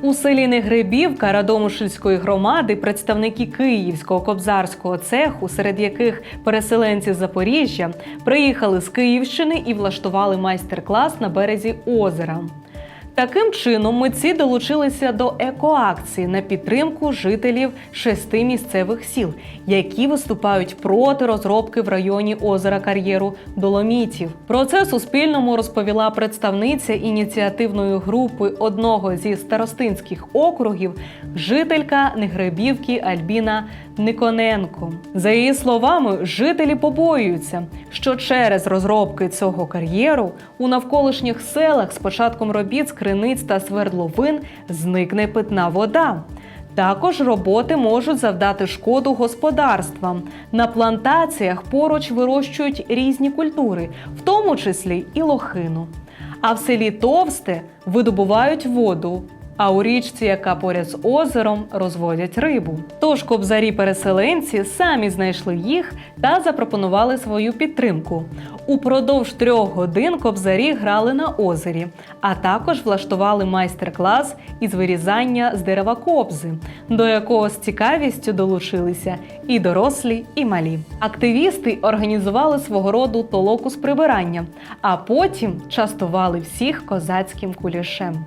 У селі Негребівка Радомишльської громади представники Київського кобзарського цеху, серед яких переселенці Запоріжжя, приїхали з Київщини і влаштували майстер-клас на березі озера. Таким чином, митці долучилися до екоакції на підтримку жителів шести місцевих сіл, які виступають проти розробки в районі озера кар'єру Доломітів. Про це Суспільному розповіла представниця ініціативної групи одного зі старостинських округів, жителька Негребівки Альбіна Никоненко. За її словами, жителі побоюються, що через розробки цього кар'єру у навколишніх селах з початком робіт криниць та свердловин зникне питна вода. Також роботи можуть завдати шкоду господарствам. На плантаціях поруч вирощують різні культури, в тому числі і лохину. А в селі Товсте видобувають воду. А у річці, яка поряд з озером, розводять рибу. Тож кобзарі-переселенці самі знайшли їх та запропонували свою підтримку. Упродовж трьох годин кобзарі грали на озері, а також влаштували майстер-клас із вирізання з дерева кобзи, до якого з цікавістю долучилися і дорослі, і малі. Активісти організували свого роду толоку з прибирання, а потім частували всіх козацьким кулішем.